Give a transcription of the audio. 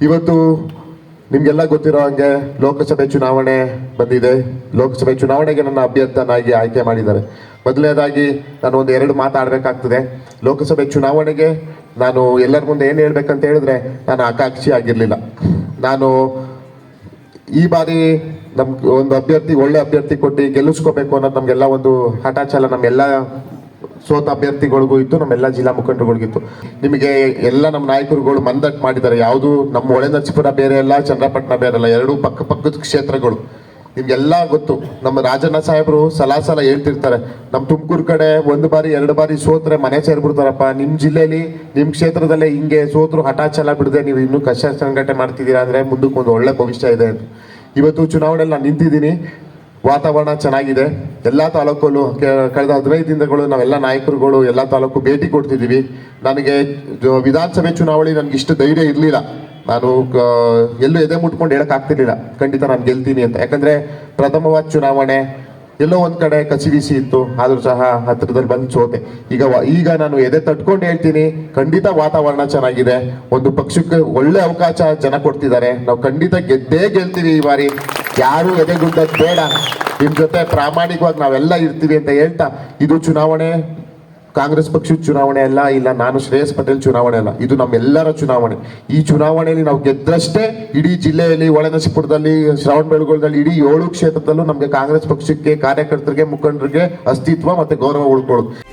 ಇವತ್ತು ನಿಮಗೆಲ್ಲ ಗೊತ್ತಿರೋ ಹಾಗೆ ಲೋಕಸಭೆ ಚುನಾವಣೆ ಬಂದಿದೆ. ಲೋಕಸಭೆ ಚುನಾವಣೆಗೆ ನನ್ನ ಅಭ್ಯರ್ಥನಾಗಿ ಆಯ್ಕೆ ಮಾಡಿದ್ದಾರೆ. ಮೊದಲನೇದಾಗಿ ನಾನು ಒಂದು ಎರಡು ಮಾತಾಡಬೇಕಾಗ್ತದೆ ಲೋಕಸಭೆ ಚುನಾವಣೆಗೆ ನಾನು ಎಲ್ಲರ ಮುಂದೆ ಏನು ಹೇಳ್ಬೇಕಂತ ಹೇಳಿದ್ರೆ ನಾನು ಆಕಾಂಕ್ಷಿ ಆಗಿರಲಿಲ್ಲ ನಾನು ಈ ಬಾರಿ ನಮ್ಗೆ ಒಂದು ಅಭ್ಯರ್ಥಿ ಒಳ್ಳೆ ಅಭ್ಯರ್ಥಿ ಕೊಟ್ಟು ಗೆಲ್ಲಿಸ್ಕೋಬೇಕು ಅನ್ನೋದು ನಮಗೆಲ್ಲ ಒಂದು ಹಠಾಚಲ ನಮ್ಮೆಲ್ಲ ಸೋತ ಅಭ್ಯರ್ಥಿಗಳಿಗೂ ಇತ್ತು ನಮ್ಮೆಲ್ಲ ಜಿಲ್ಲಾ ಮುಖಂಡರುಗಳಿಗಿತ್ತು ನಿಮಗೆ ಎಲ್ಲ ನಮ್ಮ ನಾಯಕರುಗಳು ಮಂದಟ್ ಮಾಡಿದ್ದಾರೆ. ಯಾವುದು ನಮ್ಮ ಒಳೆ ನರಸೀಪುರ ಬೇರೆ ಅಲ್ಲ ಚಂದ್ರಪಟ್ಟಣ ಬೇರೆ ಅಲ್ಲ ಎರಡೂ ಪಕ್ಕ ಪಕ್ಕದ ಕ್ಷೇತ್ರಗಳು. ನಿಮ್ಗೆಲ್ಲ ಗೊತ್ತು, ನಮ್ಮ ರಾಜಣ್ಣ ಸಾಹೇಬರು ಸಲ ಸಲ ಹೇಳ್ತಿರ್ತಾರೆ, ನಮ್ಮ ತುಮಕೂರು ಕಡೆ ಒಂದು ಬಾರಿ, ಎರಡು ಬಾರಿ ಸೋತ್ರೆ ಮನೆ ಸೇರ್ಬಿಡ್ತಾರಪ್ಪ. ನಿಮ್ಮ ಜಿಲ್ಲೆಯಲ್ಲಿ ನಿಮ್ಮ ಕ್ಷೇತ್ರದಲ್ಲೇ ಹಿಂಗೆ ಸೋತ್ರು ಹಠಾಚಲ ಬಿಡದೆ, ನೀವು ಇನ್ನೂ ಕಷ್ಟ ಸಂಘಟನೆ ಮಾಡ್ತಿದ್ದೀರಾ ಅಂದರೆ ಮುಂದಕ್ಕೆ ಒಂದು ಒಳ್ಳೆ ಭವಿಷ್ಯ ಇದೆ ಅಂತ. ಇವತ್ತು ಚುನಾವಣೆಯಲ್ಲಿ ನಾನು ನಿಂತಿದ್ದೀನಿ. ವಾತಾವರಣ ಚೆನ್ನಾಗಿದೆ. ಎಲ್ಲ ತಾಲೂಕಲ್ಲೂ ಕಳೆದ ಹದಿನೈದು ದಿನಗಳು ನಾವೆಲ್ಲ ನಾಯಕರುಗಳು ಎಲ್ಲ ತಾಲೂಕು ಭೇಟಿ ಕೊಡ್ತಿದ್ದೀವಿ. ನನಗೆ ವಿಧಾನಸಭೆ ಚುನಾವಣೆ ನನಗೆ ಇಷ್ಟು ಧೈರ್ಯ ಇರಲಿಲ್ಲ. ನಾನು ಎಲ್ಲೂ ಎದೆ ಮುಟ್ಕೊಂಡು ಹೇಳಕ್ ಆಗ್ತಿರ್ಲಿಲ್ಲ. ಖಂಡಿತ ನಾನು ಗೆಲ್ತೀನಿ ಅಂತ. ಯಾಕಂದ್ರೆ ಪ್ರಥಮವಾದ ಚುನಾವಣೆ ಎಲ್ಲೋ ಒಂದು ಕಡೆ ಕಸಿವಿಸಿ ಇತ್ತು. ಆದರೂ ಸಹ ಹತ್ತಿರದಲ್ಲಿ ಬಂದು ಸೋತೆ. ಈಗ ಈಗ ನಾನು ಎದೆ ತಟ್ಕೊಂಡು ಹೇಳ್ತೀನಿ, ಖಂಡಿತ ವಾತಾವರಣ ಚೆನ್ನಾಗಿದೆ. ಒಂದು ಪಕ್ಷಕ್ಕೆ ಒಳ್ಳೆ ಅವಕಾಶ ಜನ ಕೊಡ್ತಿದ್ದಾರೆ. ನಾವು ಖಂಡಿತ ಗೆದ್ದೇ ಗೆಲ್ತೀವಿ ಈ ಬಾರಿ. ಯಾರು ಎದೆಗುದ್ದದ್ ಬೇಡ. ನಿಮ್ ಜೊತೆ ಪ್ರಾಮಾಣಿಕವಾಗಿ ನಾವೆಲ್ಲ ಇರ್ತೀವಿ ಅಂತ ಹೇಳ್ತಾ, ಇದು ಚುನಾವಣೆ? ಕಾಂಗ್ರೆಸ್ ಪಕ್ಷದ ಚುನಾವಣೆ ಅಲ್ಲ, ಇಲ್ಲ ನಾನು ಶ್ರೇಯಸ್ ಪಟೇಲ್ ಚುನಾವಣೆ ಅಲ್ಲ, ಇದು ನಮ್ಮೆಲ್ಲರ ಚುನಾವಣೆ. ಈ ಚುನಾವಣೆಯಲ್ಲಿ ನಾವು ಗೆದ್ದಷ್ಟೇ ಇಡೀ ಜಿಲ್ಲೆಯಲ್ಲಿ, ಒಳನಸಿಪುರದಲ್ಲಿ, ಶ್ರವಣ ಬೆಳಗೊಳದಲ್ಲಿ, ಇಡೀ ಏಳು ಕ್ಷೇತ್ರದಲ್ಲೂ ನಮಗೆ ಕಾಂಗ್ರೆಸ್ ಪಕ್ಷಕ್ಕೆ, ಕಾರ್ಯಕರ್ತರಿಗೆ, ಮುಖಂಡರಿಗೆ ಅಸ್ತಿತ್ವ ಮತ್ತೆ ಗೌರವ ಉಳ್ಕೊಳ್ಳೋದು.